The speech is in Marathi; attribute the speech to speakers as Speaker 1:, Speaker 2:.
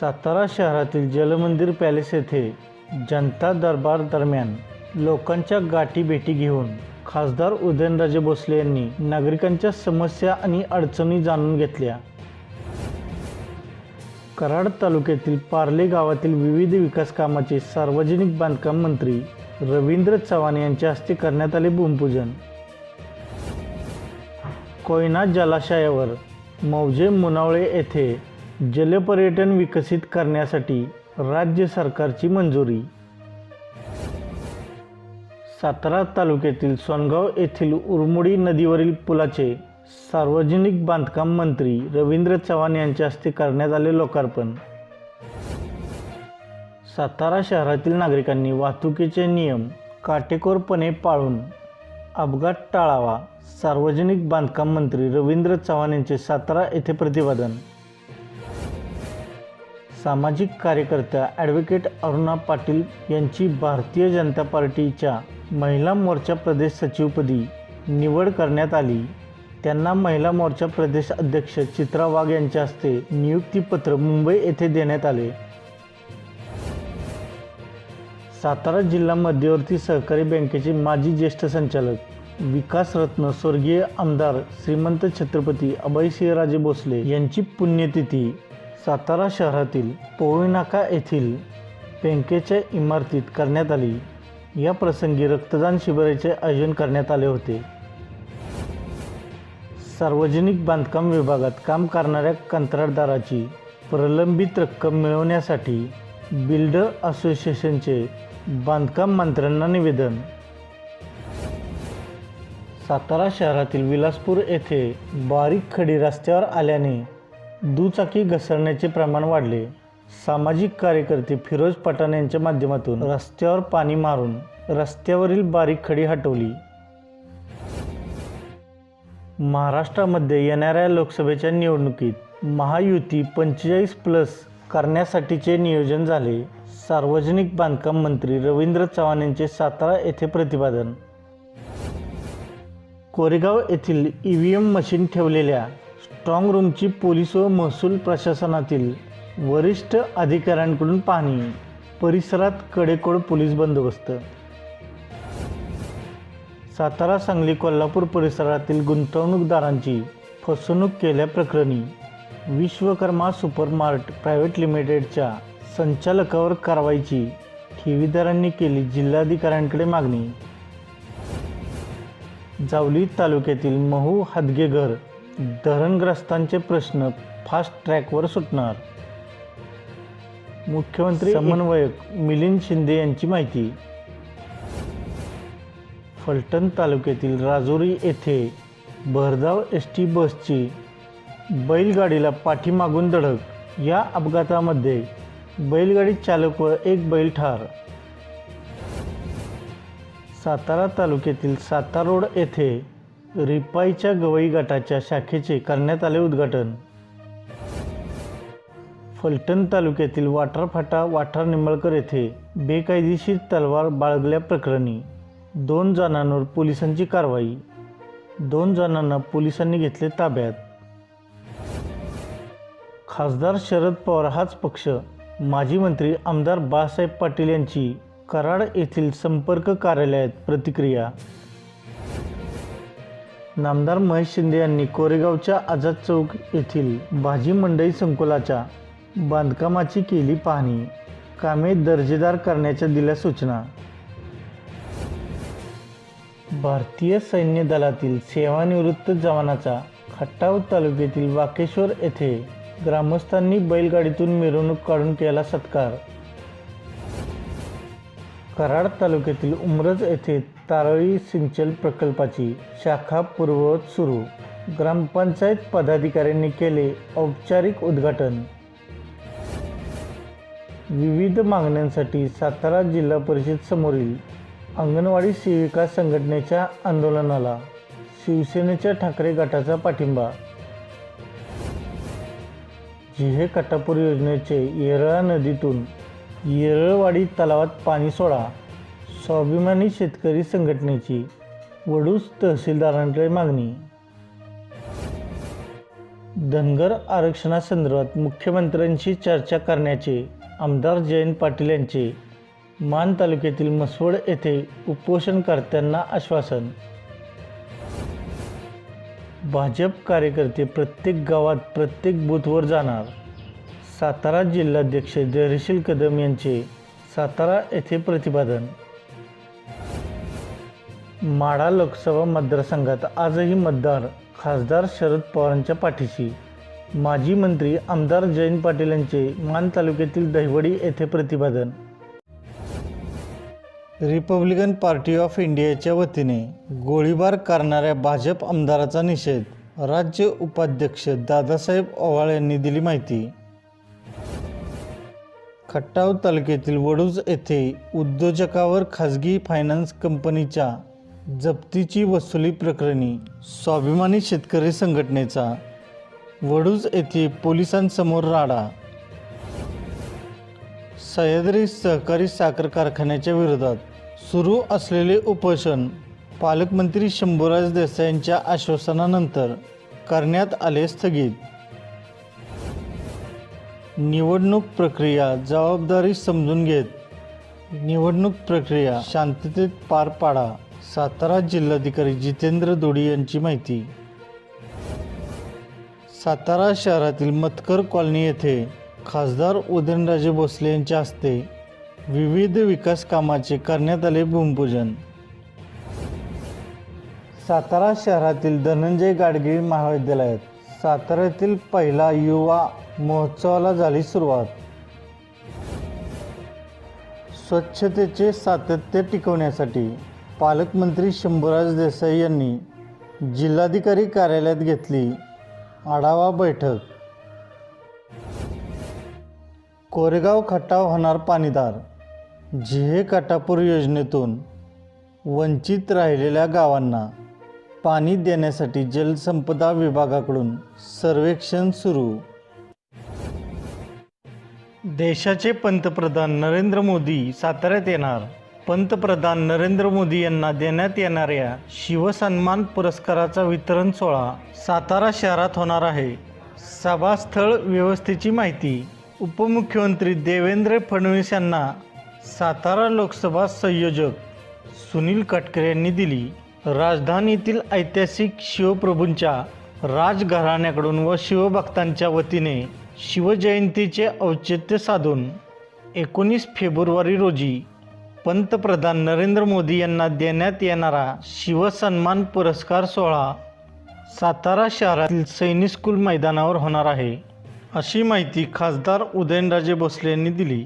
Speaker 1: सातारा शहरातील जलमंदिर पॅलेस येथे जनता दरबार दरम्यान लोकांच्या गाठीभेटी घेऊन खासदार उदयनराजे भोसले यांनी नागरिकांच्या समस्या आणि अडचणी जाणून घेतल्या. कराड तालुक्यातील पार्ले गावातील विविध विकास कामाचे सार्वजनिक बांधकाम मंत्री रवींद्र चव्हाण यांच्या हस्ते करण्यात आले भूमिपूजन. कोयना जलाशयावर मौजे मुनावळे येथे जलपर्यटन विकसित करण्यासाठी राज्य सरकारची मंजुरी. सातारा तालुक्यातील सोनगाव येथील उरमुडी नदीवरील पुलाचे सार्वजनिक बांधकाम मंत्री रवींद्र चव्हाण यांच्या हस्ते करण्यात आले लोकार्पण. सातारा शहरातील नागरिकांनी वाहतुकीचे नियम काटेकोरपणे पाळून अपघात टाळावा सार्वजनिक बांधकाम मंत्री रवींद्र चव्हाण यांचे सातारा येथे प्रतिपादन. सामाजिक कार्यकर्त्या ॲडव्होकेट अरुणा पाटील यांची भारतीय जनता पार्टीच्या महिला मोर्चा प्रदेश सचिवपदी निवड करण्यात आली. त्यांना महिला मोर्चा प्रदेश अध्यक्ष चित्रा वाघ यांच्या हस्ते नियुक्तीपत्र मुंबई येथे देण्यात आले. सातारा जिल्हा मध्यवर्ती सहकारी बँकेचे माजी ज्येष्ठ संचालक विकास रत्न स्वर्गीय आमदार श्रीमंत छत्रपती अभयसिंहराजे भोसले यांची पुण्यतिथी सातारा शहरातील पोवईनाका येथील बँकेच्या इमारतीत करण्यात आली. या प्रसंगी रक्तदान शिबिराचे आयोजन करण्यात आले होते. सार्वजनिक बांधकाम विभागात काम करणाऱ्या कंत्राटदाराची प्रलंबित रक्कम मिळवण्यासाठी बिल्डर असोसिएशनचे बांधकाम मंत्र्यांना निवेदन. सातारा शहरातील विलासपूर येथे बारीक खडी रस्त्यावर आल्याने दुचाकी घसरण्याचे प्रमाण वाढले. सामाजिक कार्यकर्ते फिरोज पठाण यांच्या माध्यमातून रस्त्यावर पाणी मारून रस्त्यावरील बारीक खडी हटवली. महाराष्ट्रामध्ये येणाऱ्या लोकसभेच्या निवडणुकीत महायुती पंचेचाळीस प्लस करण्यासाठीचे नियोजन झाले. सार्वजनिक बांधकाम मंत्री रवींद्र चव्हाण यांचे सातारा येथे प्रतिपादन. कोरेगाव येथील ई व्ही एम मशीन ठेवलेल्या स्ट्रॉंग रूमची पोलीस व महसूल प्रशासनातील वरिष्ठ अधिकाऱ्यांकडून पाहणी. परिसरात कडेकोड पोलीस बंदोबस्त. सातारा सांगली कोल्हापूर परिसरातील गुंतवणूकदारांची फसवणूक केल्याप्रकरणी विश्वकर्मा सुपरमार्ट प्रायव्हेट लिमिटेडच्या संचालकावर कारवाईची ठेवीदारांनी केली जिल्हाधिकाऱ्यांकडे मागणी. जावली तालुक्यातील महू हादगेघर धरणग्रस्तांचे प्रश्न फास्ट ट्रॅकवर सुटणार. मुख्यमंत्री समन्वयक मिलिंद शिंदे यांची माहिती. फलटण तालुक्यातील राजुरी येथे भरधाव एस टी बसची बैलगाडीला पाठीमागून धडक. या अपघातामध्ये बैलगाडी चालक व एक बैल ठार. सातारा तालुक्यातील सातारोड येथे रिपाईच्या गवई गटाच्या शाखेचे करण्यात आले उद्घाटन. फलटण तालुक्यातील वाठारफाटा वाठार निंबळकर येथे बेकायदेशीर तलवार बाळगल्याप्रकरणी दोन जणांवर पोलिसांची कारवाई. दोन जणांना पोलिसांनी घेतले ताब्यात. खासदार शरद पवार हाच पक्ष. माजी मंत्री आमदार बाळासाहेब पाटील यांची कराड येथील संपर्क कार्यालयात प्रतिक्रिया. नामदार महेश शिंदे यांनी कोरेगावच्या आझाद चौक येथील भाजी मंडई संकुलाच्या बांधकामाची केली पाहणी. कामे दर्जेदार करण्याच्या दिल्या सूचना. भारतीय सैन्य दलातील सेवानिवृत्त जवानाचा खट्टाव तालुक्यातील वाकेश्वर येथे ग्रामस्थांनी बैलगाडीतून मिरवणूक काढून केला सत्कार. कराड तालुक्यातील उमरज येथे तारळी सिंचन प्रकल्पाची शाखा पूर्ववत सुरू. ग्रामपंचायत पदाधिकाऱ्यांनी केले औपचारिक उद्घाटन. विविध मागण्यांसाठी सातारा जिल्हा परिषद समोरील अंगणवाडी सेविका संघटनेच्या आंदोलनाला शिवसेनेच्या ठाकरे गटाचा पाठिंबा. जिहे कटापूर योजनेचे येरळा नदीतून येरळवाडी तलावात पाणी सोडा. स्वाभिमानी शेतकरी संघटनेची वडूस तहसीलदारांकडे मागणी. धनगर आरक्षणासंदर्भात मुख्यमंत्र्यांशी चर्चा करण्याचे आमदार जयंत पाटील यांचे मान तालुक्यातील मसवड येथे उपोषणकर्त्यांना आश्वासन. भाजप कार्यकर्ते प्रत्येक गावात प्रत्येक बूथवर जाणार. सातारा जिल्हाध्यक्ष धैर्यशील कदम यांचे सातारा येथे प्रतिपादन. माढा लोकसभा मतदारसंघात आजही मतदार खासदार शरद पवारांच्या पाठीशी. माजी मंत्री आमदार जयंत पाटील यांचे मान तालुक्यातील दहिवडी येथे प्रतिपादन. रिपब्लिकन पार्टी ऑफ इंडियाच्या वतीने गोळीबार करणाऱ्या भाजप आमदाराचा निषेध. राज्य उपाध्यक्ष दादासाहेब ओवाळ यांनी दिली माहिती. खट्टाव तालुक्यातील वडूज येथे उद्योजकावर खाजगी फायनान्स कंपनीच्या जप्तीची वसुली प्रकरणी स्वाभिमानी शेतकरी संघटनेचा वडूज येथे पोलिसांसमोर राडा. सह्याद्री सहकारी साखर कारखान्याच्या विरोधात सुरू असलेले उपोषण पालकमंत्री शंभूराज देसाईंच्या आश्वासनानंतर करण्यात आले स्थगित. निवडणूक प्रक्रिया जबाबदारी समजून घेत. निवडणूक प्रक्रिया शांततेत पार पाडा सातारा जिल्हाधिकारी जितेंद्र दोडी यांची माहिती. सातारा शहरातील मतकर कॉलनी येथे खासदार उदयनराजे भोसले यांच्या हस्ते विविध विकास कामाचे करण्यात आले भूमिपूजन. सातारा शहरातील धनंजय गाडगिळ महाविद्यालयात साताऱ्यातील पहिला युवा महोत्सवाला झाली सुरुवात. स्वच्छतेचे सातत्य टिकवण्यासाठी पालकमंत्री शंभूराज देसाई यांनी जिल्हाधिकारी कार्यालयात घेतली आढावा बैठक. कोरेगाव खटाव होणार पाणीदार. जिहे काटापूर योजनेतून वंचित राहिलेल्या गावांना पाणी देण्यासाठी जलसंपदा विभागाकडून सर्वेक्षण सुरू. देशाचे पंतप्रधान नरेंद्र मोदी साताऱ्यात येणार. पंतप्रधान नरेंद्र मोदी यांना देण्यात येणाऱ्या शिवसन्मान पुरस्काराचा वितरण सोहळा सातारा शहरात होणार आहे. सभास्थळ व्यवस्थेची माहिती उपमुख्यमंत्री देवेंद्र फडणवीस यांना सातारा लोकसभा संयोजक सुनील कटकरे यांनी दिली. राजधानीतील ऐतिहासिक शिवप्रभूंच्या राजघराण्याकडून व शिवभक्तांच्या वतीने शिवजयंतीचे औचित्य साधून एकोणीस फेब्रुवारी रोजी पंतप्रधान नरेंद्र मोदी यांना देण्यात येणारा शिवसन्मान पुरस्कार सोहळा सातारा शहरातील सैनिक स्कूल मैदानावर होणार आहे अशी माहिती खासदार उदयनराजे भोसले यांनी दिली.